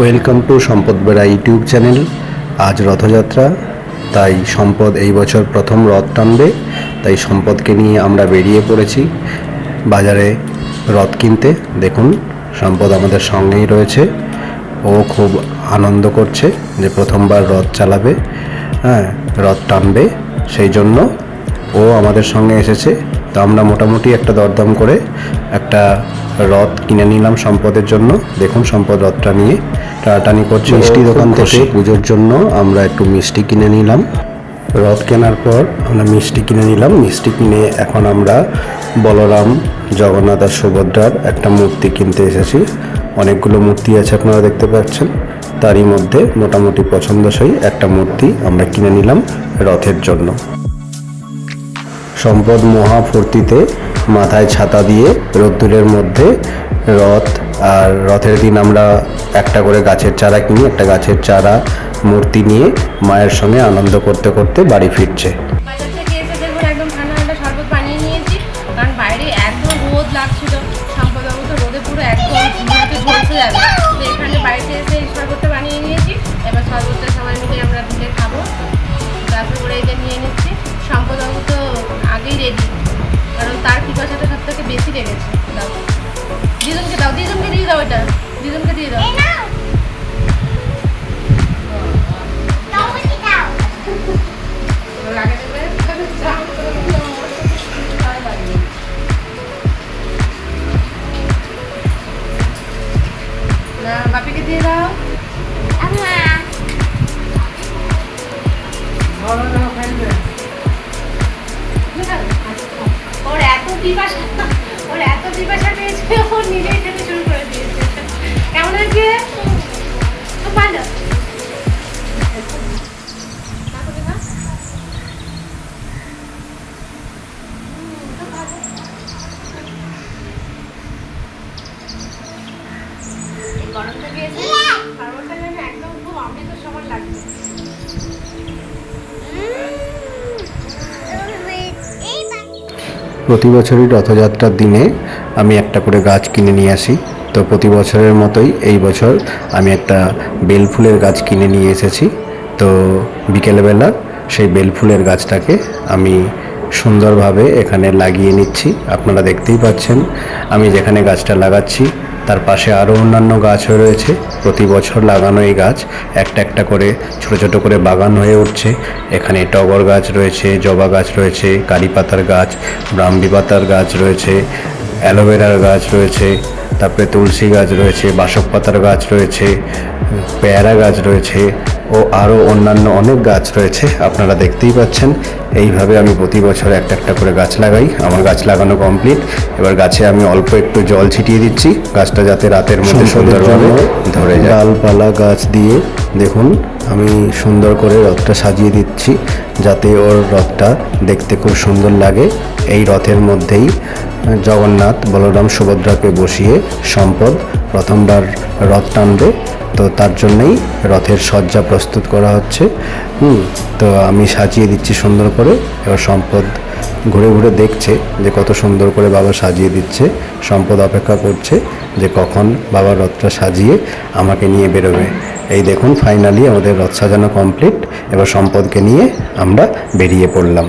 Welcome to সম্পদ বেড়া YouTube channel আজ রথযাত্রা তাই সম্পদ এই বছর প্রথম রথ টানবে, তাই সম্পদকে নিয়ে আমরা বেরিয়ে পড়েছি বাজারে রথ কিনতে। দেখুন সম্পদ আমাদের সঙ্গেই রয়েছে। ও খুব আনন্দ করছে যে প্রথমবার রথ চালাবে হ্যাঁ রথ টানবে। সেই জন্য ও আমাদের সঙ্গে এসেছে। তো আমরা মোটামুটি একটা দরদাম করে একটা রথ কিনে নিলাম সম্পদের জন্য। দেখুন সম্পদ রথটা নিয়ে টানাটানি করছে। মিষ্টি দোকান থেকে পুজোর জন্য আমরা একটু মিষ্টি কিনে নিলাম। রথ কেনার পর আমরা মিষ্টি কিনে নিলাম। মিষ্টি কিনে এখন আমরা বলরাম জগন্নাথ আর সুভদ্রার একটা মূর্তি কিনতে এসেছি। অনেকগুলো মূর্তি আছে আপনারা দেখতে পাচ্ছেন। তারই মধ্যে মোটামুটি পছন্দসই একটা মূর্তি আমরা কিনে নিলাম রথের জন্য। সম্পদ মহা ফুর্তিতে মাথায় ছাতা দিয়ে রোদ্দুরের মধ্যে রথ আর রথের দিন আমরা একটা করে গাছের চারা কিনি, একটা গাছের চারা মূর্তি নিয়ে মায়ের সঙ্গে আনন্দ করতে করতে বাড়ি ফিরছে। লাগছিল সম্পদবাবু তো আগেই রেডি কারণ তার পিপাসাটা সব থেকে বেশি লেগেছে। দাও। দিদুনকে দাও, দিদুনকে দিয়ে দাও এটা। দিদুনকে দিয়ে দাও। ওর এত পিপাসা পেয়েছে ও নিজেই খেতে শুরু করে দিয়েছে। কেমন খুব ভালো। গরমটা গিয়েছে শরবতটা যেন একদম খুব অমৃত সমান লাগছে। প্রতি বছরই রথযাত্রার দিনে আমি একটা করে গাছ কিনে নিয়ে আসি। তো প্রতি বছরের মতোই এই বছর আমি একটা বেল ফুলের গাছ কিনে নিয়ে এসেছি। তো বিকেলবেলা সেই বেল ফুলের গাছটাকে আমি সুন্দরভাবে এখানে লাগিয়ে নিচ্ছি। আপনারা দেখতেই পাচ্ছেন, আমি যেখানে গাছটা লাগাচ্ছি তার পাশে আরও অন্যান্য গাছও রয়েছে। প্রতি বছর লাগানো এই গাছ একটা একটা করে ছোট ছোট করে বাগান হয়ে উঠছে। এখানে টগর গাছ রয়েছে, জবা গাছ রয়েছে, কারি পাতার গাছ, ব্রাহ্মী পাতার গাছ রয়েছে, অ্যালোভেরার গাছ রয়েছে, তারপরে তুলসী গাছ রয়েছে, বাসক পাতার গাছ রয়েছে, পেয়ারা গাছ রয়েছে ও আরও অন্যান্য অনেক গাছ রয়েছে আপনারা দেখতেই পাচ্ছেন। এইভাবে আমি প্রতি বছর একটা একটা করে গাছ লাগাই। আমার গাছ লাগানো কমপ্লিট এবার গাছে আমি অল্প একটু জল ছিটিয়ে দিচ্ছি। গাছটা যাতে রাতের মধ্যে সুন্দরভাবে ধরে যায়। ডালপালা গাছ দিয়ে দেখুন আমি সুন্দর করে রথটা সাজিয়ে দিচ্ছি যাতে ওর রথটা দেখতে খুব সুন্দর লাগে। এই রথের মধ্যেই জগন্নাথ বলরাম সুভদ্রাকে বসিয়ে সম্পদ প্রথমবার রথ টানবে, তো তার জন্যই রথের সজ্জা প্রস্তুত করা হচ্ছে। হুম, তো আমি সাজিয়ে দিচ্ছি সুন্দর করে। এবার সম্পদ ঘুরে ঘুরে দেখছে যে কত সুন্দর করে বাবা সাজিয়ে দিচ্ছে। সম্পদ অপেক্ষা করছে যে কখন বাবা রথটা সাজিয়ে আমাকে নিয়ে বেরোবে। এই দেখুন ফাইনালি আমাদের রথ সাজানো কমপ্লিট এবার সম্পদকে নিয়ে আমরা বেরিয়ে পড়লাম।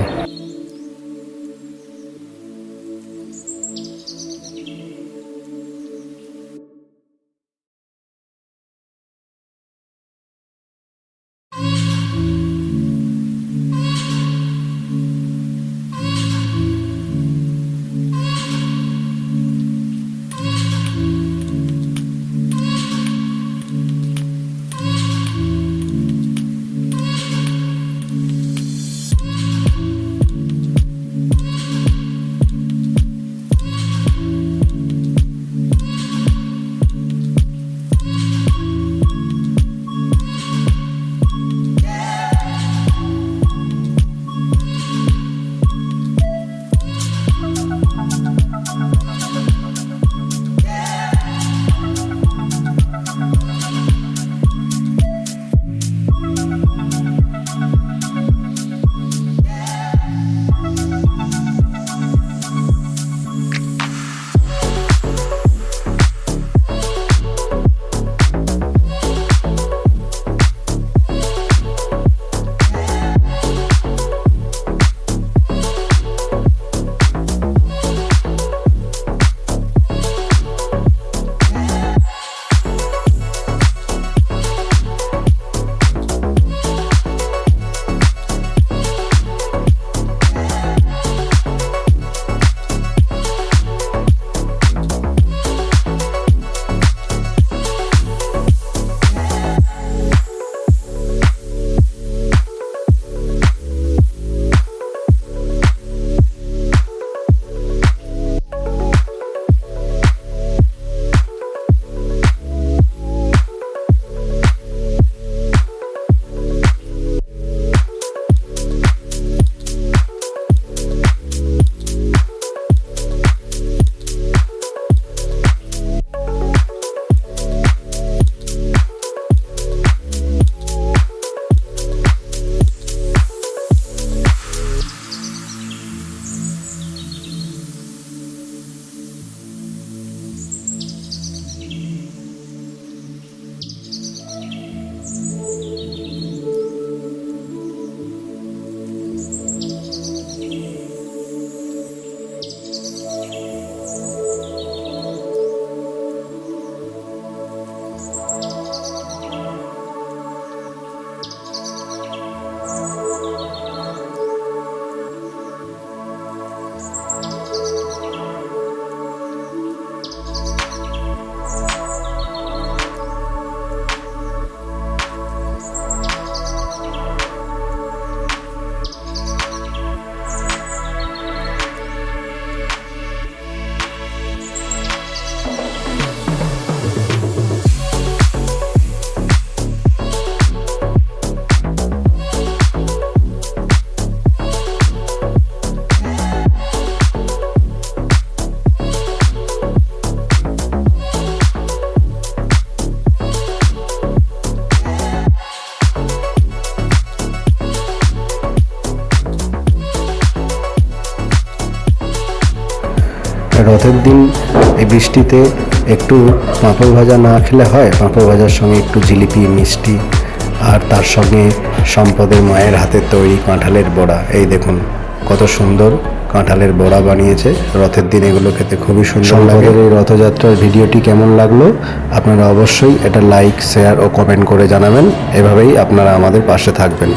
রথের দিন এই বৃষ্টিতে একটু পাঁপড় ভাজা না খেলে হয়? পাঁপড় ভাজার সঙ্গে একটু জিলিপি, মিষ্টি আর তার সঙ্গে সম্পদের মায়ের হাতের তৈরি কাঁঠালের বড়া। এই দেখুন কত সুন্দর কাঁঠালের বড়া বানিয়েছে। রথের দিন এগুলো খেতে খুবই সুন্দর লাগে। এই রথযাত্রার ভিডিওটি কেমন লাগল? আপনারা অবশ্যই এটা লাইক, শেয়ার ও কমেন্ট করে জানাবেন। এভাবেই আপনারা আমাদের পাশে থাকবেন।